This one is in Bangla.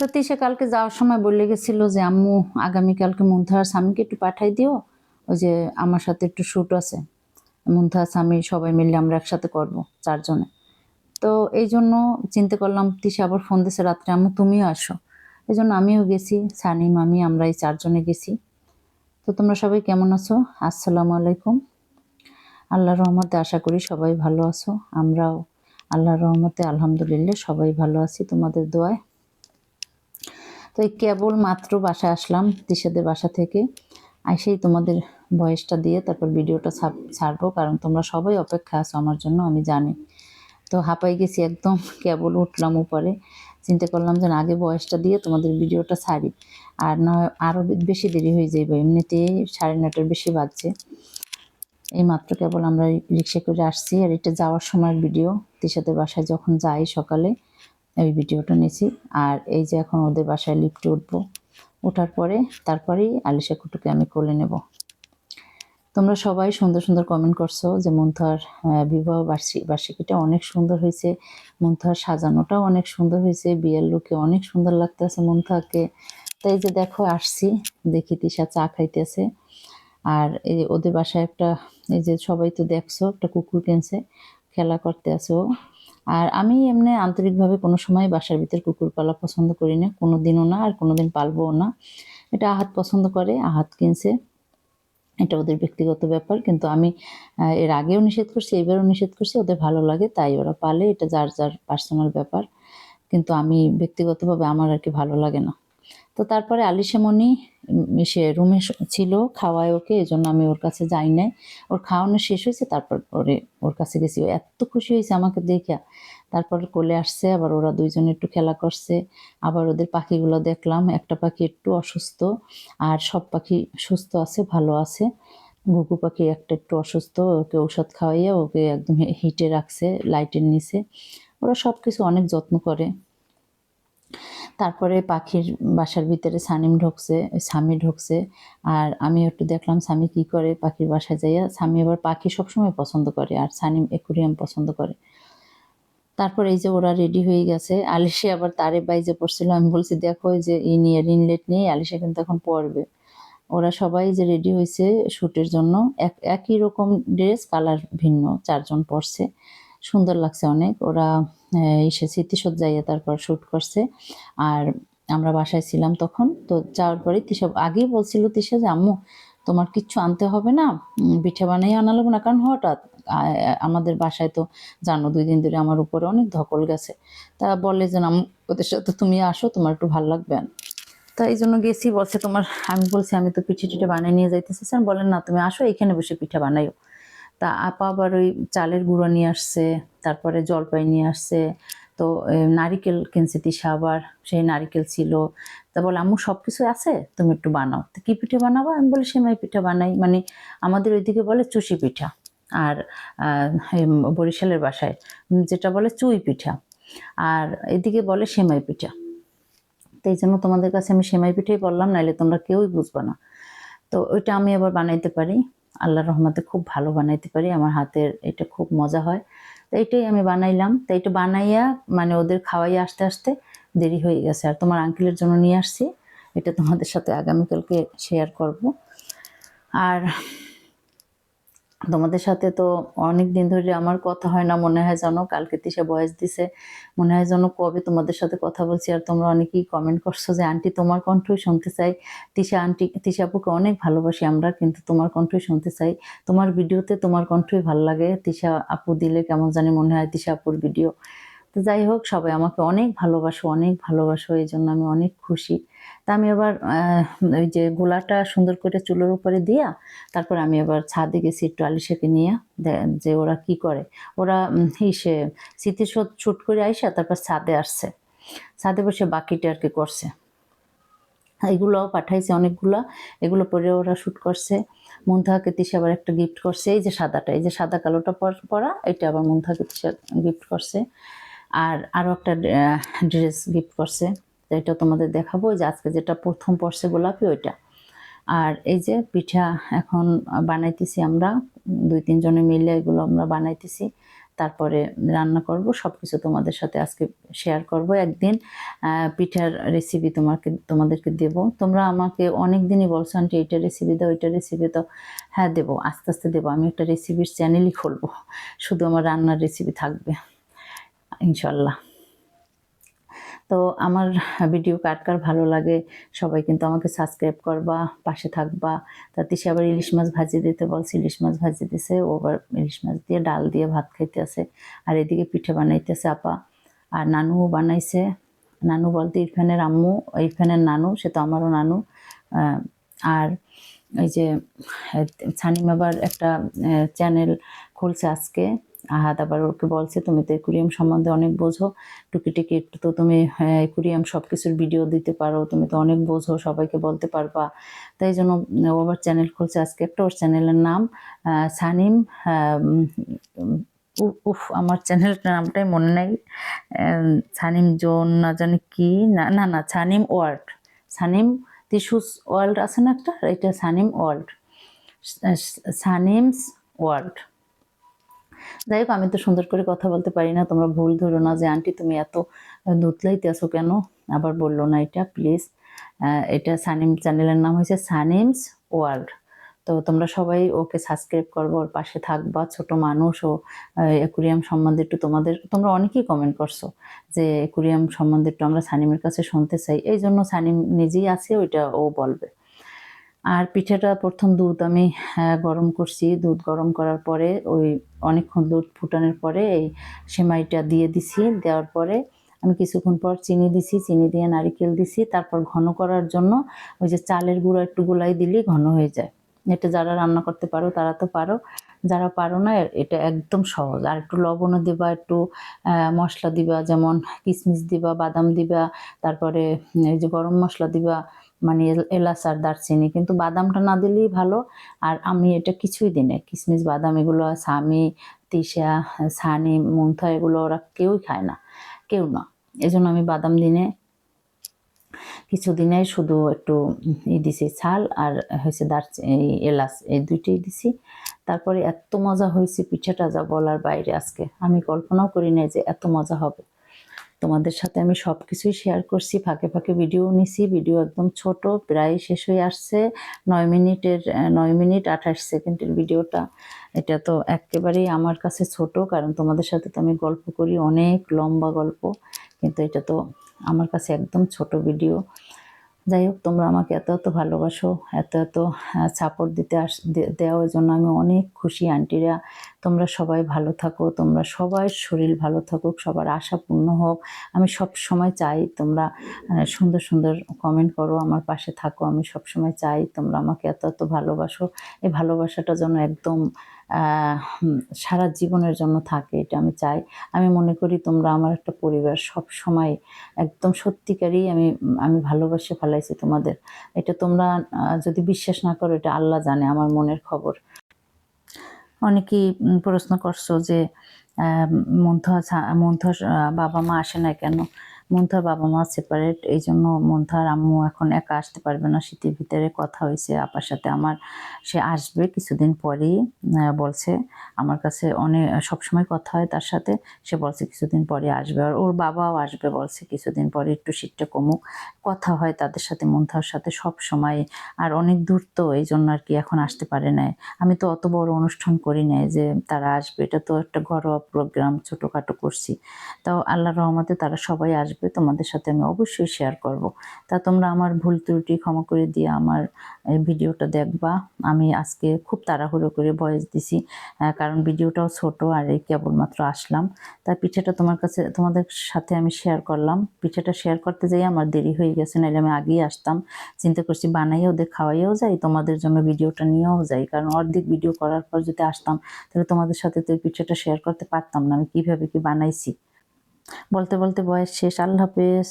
তো তিসে কালকে যাওয়ার সময় বলে গেছিল যে, আম্মু, আগামীকালকে মুন্থার স্বামীকে একটু পাঠাই দিও। ওই যে আমার সাথে একটু শ্যুট আছে। মুন্থার স্বামী সবাই মিলে আমরা একসাথে করব, চারজনে। তো এই জন্য চিন্তা করলাম তিসে আবার ফোন দিছে, রাত্রে আম্মু, তুমিও আসো। এই জন্য আমিও গেছি, সানি, মামি, আমরা এই চারজনে গেছি। তো তোমরা সবাই কেমন আছো? আসসালামু আলাইকুম। আল্লাহর রহমতে আশা করি সবাই ভালো আছো। আমরাও আল্লাহর রহমতে আলহামদুলিল্লাহ সবাই ভালো আছি। তোমাদের দোয়ায় তো এই কেবল মাত্র বাসায় আসলাম তিশাদের বাসা থেকে। আইসেই তোমাদের ভয়েসটা দিয়ে তারপর ভিডিওটা ছাড়বো, কারণ তোমরা সবাই অপেক্ষা আছো আমার জন্য, আমি জানি। তো হাঁপাই গেছি একদম, কেবল উঠলাম উপরে। চিন্তা করলাম যে আগে বয়সটা দিয়ে তোমাদের ভিডিওটা ছাড়ি। আর না আরও বেশি দেরি হয়ে যাবে এমনিতেই সাড়ে নটার বেশি বাজছে। এই মাত্র কেবল আমরা রিক্সা করে আসছি, আর এটা যাওয়ার সময়ের ভিডিও। তিশাদের বাসায় যখন যাই সকালে ওই ভিডিওটা নিয়েছি। আর এই যে এখন ওদের বাসায় লিফটে উঠবো। ওঠার পরে তারপরেই আলিশা কুটুকে আমি কোলে নেব। তোমরা সবাই সুন্দর সুন্দর কমেন্ট করছ যে মন্থার বিবাহ বার্ষিক বার্ষিকীটা অনেক সুন্দর হয়েছে। মন্থার সাজানোটাও অনেক সুন্দর হয়েছে। বিয়ের লুকে অনেক সুন্দর লাগতেছে মন্থাকে তাই যে দেখো, আসছি। দেখি তিশা চা খাইতেছে। আর এই ওদের বাসায় একটা, এই যে সবাই তো দেখছ, একটা কুকুর কিনছে। খেলা করতে আছে ও। আর আমি এমনি আন্তরিকভাবে কোনো সময় বাসার ভিতর কুকুর পালা পছন্দ করি না কোনো দিনও না আর কোনো দিন পালবও না। এটা আহাত পছন্দ করে, আহাত কিনছে। এটা ওদের ব্যক্তিগত ব্যাপার, কিন্তু আমি এর আগেও নিষেধ করছি, এবারও নিষেধ করছি, ওদের ভালো লাগে, তাই ওরা পালে, এটা যার যার পার্সোনাল ব্যাপার। কিন্তু আমি ব্যক্তিগতভাবে আমার আর কি ভালো লাগে না। তো তারপরে আলিশামণি সে রুমে ছিল, খাওয়ায় ওকে এই জন্য আমি ওর কাছে যাই নাই। ওর খাওয়ানো শেষ হয়েছে, তারপর ওরে ওর কাছে গেছি। ও এত খুশি হয়েছে আমাকে দেখে। তারপর কোলে আসছে, আবার ওরা দুইজনে একটু খেলা করছে। আবার ওদের পাখিগুলো দেখলাম, একটা পাখি একটু অসুস্থ, আর সব পাখি সুস্থ আছে, ভালো আছে। ঘুঘু পাখি একটা একটু অসুস্থ, ওকে ঔষধ খাওয়াইয়া ওকে একদম হিটে রাখছে লাইটের নিচে। ওরা সব কিছু অনেক যত্ন করে। তারপরে পাখির বাসার ভিতরে সানিম ঢুকছে স্বামী ঢুকছে। আর আমি একটু দেখলাম স্বামী কি করে পাখির বাসায় যাইয়া, স্বামী আবার পাখি সবসময় পছন্দ করে আর সানিম একুরিয়াম পছন্দ করে। তারপর এই যে ওরা রেডি হয়ে গেছে, আলিশে আবার তারে বাইজে পড়ছিল। আমি বলছি, দেখো যে ই নিয়ে রিনলেট নিয়ে আলিশা কিন্তু এখন পরবে ওরা সবাই যে রেডি হয়েছে শ্যুটের জন্য, এক, একই রকম ড্রেস কালার ভিন্ন, চারজন পরছে। সুন্দর লাগছে অনেক। ওরা এসে স্মৃতিসজ্জাইয়া তারপর শ্যুট করছে। আর আমরা বাসায় ছিলাম তখন তো যাওয়ার পরে তিশা আগেই বলছিল তিশা যে আম্মু তোমার কিচ্ছু আনতে হবে না পিঠে বানাই আনা লাগবে না। কারণ হঠাৎ আমাদের বাসায় তো জানো দুই দিন ধরে আমার উপরে অনেক ধকল গেছে। তা বলে যে আম্মু, ওদের সাথে তুমি আসো তোমার একটু ভালো লাগবে। তা এই জন্য গেছি বলছে তোমার আমি বলছি আমি তো পিঠে টিঠে বানিয়ে নিয়ে যাইতেছি। স্যার বলেন না তুমি আসো এখানে বসে পিঠা বানাইও। তা আপা আবার ওই চালের গুঁড়ো নিয়ে আসছে, তারপরে জলপাই নিয়ে আসছে। তো নারিকেল কিনছে তিসা আবার, সেই নারিকেল ছিল। তা বলে, আম্মু সব কিছু আছে, তুমি একটু বানাও। তো কী পিঠে বানাবো? আমি বলি, সেমাই পিঠা বানাই। মানে আমাদের ওইদিকে বলে চুষি পিঠা আর বরিশালের বাসায় যেটা বলে চুই পিঠা। আর এদিকে বলে সেমাই পিঠা। তো এই জন্য তোমাদের কাছে আমি সেমাই পিঠাই বললাম, নাইলে তোমরা কেউই বুঝবে না। তো ওইটা আমি আবার বানাইতে পারি। আল্লাহর রহমতে খুব ভালো বানাইতে পারি, আমার হাতের এটা খুব মজা হয়। তো এটাই আমি বানাইলাম। তো এটা বানাইয়া মানে ওদের খাওয়াই আসতে আসতে দেরি হয়ে গেছে। আর তোমার আঙ্কেলের জন্য নিয়ে আসছি। এটা তোমাদের সাথে আগামীকালকে শেয়ার করব। আর তোমাদের সাথে তো অনেক দিন ধরে আমার কথা হয় না, মনে হয় যেন কালকে তিসা বয়স দিছে। মনে হয় যেন কবে তোমাদের সাথে কথা বলছি আর তোমরা অনেকেই কমেন্ট করছ যে, আন্টি, তোমার কণ্ঠই শুনতে চাই। তিশা, আন্টি, তিশা আপুকে অনেক ভালোবাসি আমরা, কিন্তু তোমার কণ্ঠই শুনতে চাই। তোমার ভিডিওতে তোমার কণ্ঠই ভালো লাগে। তিশা আপু দিলে কেমন জানি মনে হয় তিশা আপুর ভিডিও তো যাই হোক, সবাই আমাকে অনেক ভালোবাসো অনেক ভালোবাসো এই জন্য আমি অনেক খুশি। তা আমি আবার ওই যে গোলাটা সুন্দর করে চুলোর উপরে দিয়া, তারপর আমি আবার ছাদে গেছি একটু আলিশাকে নিয়ে যে ওরা কি করে, ওরা ইসে স্মৃতিশোধ শুট করে আইসা তারপর ছাদে আসছে। ছাদে বসে বাকিটা আর কি করছে। এগুলোও পাঠাইছে অনেকগুলো, এগুলো পরে ওরা শ্যুট করছে। মুন্থাকে তিসা আবার একটা গিফট করছে, এই যে সাদাটা, এই যে সাদা কালোটা পর- পরা, এটা আবার মুন্থাকে তিসা গিফট করছে। আর আরও একটা ড্রেস গিফট করছে তো এটা তোমাদের দেখাবো যে আজকে যেটা প্রথম পড়ছে গোলাপি, ওইটা। আর এই যে পিঠা এখন বানাইতেছি আমরা, দুই তিনজনে মিলে এগুলো আমরা বানাইতেছি। তারপরে রান্না করব সব কিছু তোমাদের সাথে আজকে শেয়ার করব একদিন। পিঠার রেসিপি তোমাকে, তোমাদেরকে দেব। তোমরা আমাকে অনেক দিনই বলছো, আন্টি, এইটা রেসিপি দাও, ওইটা রেসিপি দাও। হ্যাঁ দেবো, আস্তে আস্তে দেবো। আমি একটা রেসিপির চ্যানেলই খুলবো। শুধু আমার রান্নার রেসিপি থাকবে। ইনশাল্লাহ। তো আমার ভিডিও কার কার ভালো লাগে, সবাই কিন্তু আমাকে সাবস্ক্রাইব করবা, পাশে থাকবা। তাতে সে আবার ইলিশ মাছ ভাজিয়ে দিতে বলছে, ইলিশ মাছ ভাজিয়ে দিছে, ও আবার ইলিশ মাছ দিয়ে ডাল দিয়ে ভাত খাইতে আছে আর এদিকে পিঠে বানাইতেছে আপা। আর নানুও বানাইছে। নানু বলতে ইরফানের আম্মু, ইরফানের নানু, সে তো আমারও নানু। আর এই যে ছানিম আবার একটা চ্যানেল খুলছে আজকে। আহাদ আবার ওকে বলছে তুমি তো একুরিয়াম সম্বন্ধে অনেক বোঝো। টুকিটিকি একটু তো তুমি একুরিয়াম সব কিছুর ভিডিও দিতে পারো। তুমি তো অনেক বোঝো সবাইকে বলতে পারবা। তাই জন্য ও আবার চ্যানেল খুলছে আজকে। একটা ওর চ্যানেলের নাম সানিম উফ, আমার চ্যানেলটার নামটাই মনে নাই। সানিম জোন না জানি কি না না না সানিম ওয়ার্ল্ড। সানিম তিসুস ওয়ার্ল্ড আছে না একটা? এটা সানিম ওয়ার্ল্ড। সানিমস ওয়ার্ল্ড। যাই হোক, আমি তো সুন্দর করে কথা বলতে পারি না। তোমরা ভুল ধরো না যে, আন্টি, তুমি এত দুতলাইতে আছো কেন? আবার বলল, না, এটা প্লিজ এটা সানিম চ্যানেলের নাম হয়েছে সানিমস ওয়ার্ল্ড। তো তোমরা সবাই ওকে সাবস্ক্রাইব করব, ওর পাশে থাকবা, ছোট মানুষ ও একুরিয়াম সম্বন্ধে একটু তোমাদের, তোমরা অনেকেই কমেন্ট করছ যে একুরিয়াম সম্বন্ধে একটু আমরা সানিমের কাছে শুনতে চাই। এই জন্য সানিম নিজেই আছে, ওইটা ও বলবে। আর পিঠাটা প্রথম দুধ আমি আহ, গরম করছি। দুধ গরম করার পরে ওই অনেকক্ষণ দুধ ফুটানোর পরে এই সেমাইটা দিয়ে দিছি। দেওয়ার পরে আমি কিছুক্ষণ পর চিনি দিছি চিনি দিয়ে নারিকেল দিছি। তারপর ঘন করার জন্য ওই যে চালের গুঁড়ো একটু গোলাই দিলেই ঘন হয়ে যায়। এটা যারা রান্না করতে পারো তারা তো পারো। যারা পারো না এটা একদম সহজ। আর একটু লবণও দিবা একটু মশলা দিবা যেমন কিশমিশ দিবা বাদাম দিবা তারপরে এই যে গরম মশলা দিবা মানে এলাচ আর দারচিনি। কিন্তু বাদামটা না দিলেই ভালো। আর আমি এটা কিছুই দিই না কিশমিশ বাদাম এগুলো স্বামী তিশা সানি, মুন্থা এগুলো ওরা কেউই খায় না। কেউ না। এজন্য আমি বাদাম দিনে কিছুদিনে শুধু একটু ই দিছি, ছাল আর হয়েছে দারচিনি এলাচ, এই দুইটাই দিছি। তারপরে এত মজা হয়েছে পিঠাটা যা বলার বাইরে আজকে। আমি কল্পনাও করি নাই যে এত মজা হবে। তোমাদের সাথে আমি সব কিছুই শেয়ার করছি। ফাঁকে ফাঁকে ভিডিও নিছি। ভিডিও একদম ছোট, প্রায় শেষ হয়ে আসছে। নয় মিনিটের নয় মিনিট আঠাশ সেকেন্ডের ভিডিওটা এটা তো একেবারেই আমার কাছে ছোট, কারণ তোমাদের সাথে তো আমি গল্প করি অনেক লম্বা গল্প, কিন্তু এটা তো আমার কাছে একদম ছোট ভিডিও যাই হোক, তোমরা আমাকে এত এত ভালোবাসো, এত এত সাপোর্ট দিতে আস দেওয়ার জন্য আমি অনেক খুশি আন্টিরা তোমরা সবাই ভালো থাকো, তোমরা সবাই শরীর ভালো থাকুক, সবার আশা পূর্ণ হোক। আমি সব সময় চাই তোমরা সুন্দর সুন্দর কমেন্ট করো, আমার পাশে থাকো। আমি সব সময় চাই তোমরা আমাকে এত এত ভালোবাসো। এই ভালোবাসাটা যেন একদম সারা জীবনের জন্য থাকে, এটা আমি চাই। আমি মনে করি তোমরা আমার একটা পরিবার, সব সময় একদম সত্যিকারই আমি আমি ভালোবাসে ফেলাইছি তোমাদের। এটা তোমরা যদি বিশ্বাস না করো, এটা আল্লাহ জানে, আমার মনের খবর। অনেকেই প্রশ্ন করছ যে মন্থ মন্থ বাবা মা আসে না কেন? মন্থার বাবা মা সেপারেট এই জন্য মন্থার আম্মু এখন একা আসতে পারবে না। শীতের ভিতরে কথা হয়েছে, আপার সাথে আমার, সে আসবে কিছুদিন পরেই বলছে আমার কাছে অনেক, সবসময় কথা হয় তার সাথে, সে বলছে কিছুদিন পরে আসবে। আর ওর বাবাও আসবে বলছে কিছুদিন পরে, একটু শীতটা কমুক। কথা হয় তাদের সাথে, মন্থার সাথে সব সময় আর অনেক দূর তো এই জন্য আর কি এখন আসতে পারে না আমি তো অত বড় অনুষ্ঠান করি নাই যে তারা আসবে, এটা তো একটা ঘরোয়া প্রোগ্রাম ছোটোখাটো করছি। তাও আল্লাহ রহমতে তারা সবাই আসবে। তোমাদের সাথে আমি অবশ্যই শেয়ার করব। তা তোমরা আমার ভুল ত্রুটি ক্ষমা করে দিয়ে আমার ভিডিওটা দেখবা। আমি আজকে খুব তাড়াহুড়ো করে ভয়েস দিছি কারণ ভিডিওটাও ছোট আর এই কেবলমাত্র আসলাম। তা পিঠেটা তোমার কাছে, তোমাদের সাথে আমি শেয়ার করলাম। পিঠেটা শেয়ার করতে যাই আমার দেরি হয়ে গেছে নাহলে আমি আগেই আসতাম। চিন্তা করছি বানাইও ওদের খাওয়াইও যাই তোমাদের জন্য ভিডিওটা নিয়েও যাই। কারণ অর্ধেক ভিডিও করার পর যদি আসতাম, তাহলে তোমাদের সাথে তো পিঠাটা শেয়ার করতে পারতাম না। আমি কীভাবে কি বানাইছি? বলতে বলতে বয়স শেষ। আল্লাহ হাফেজ।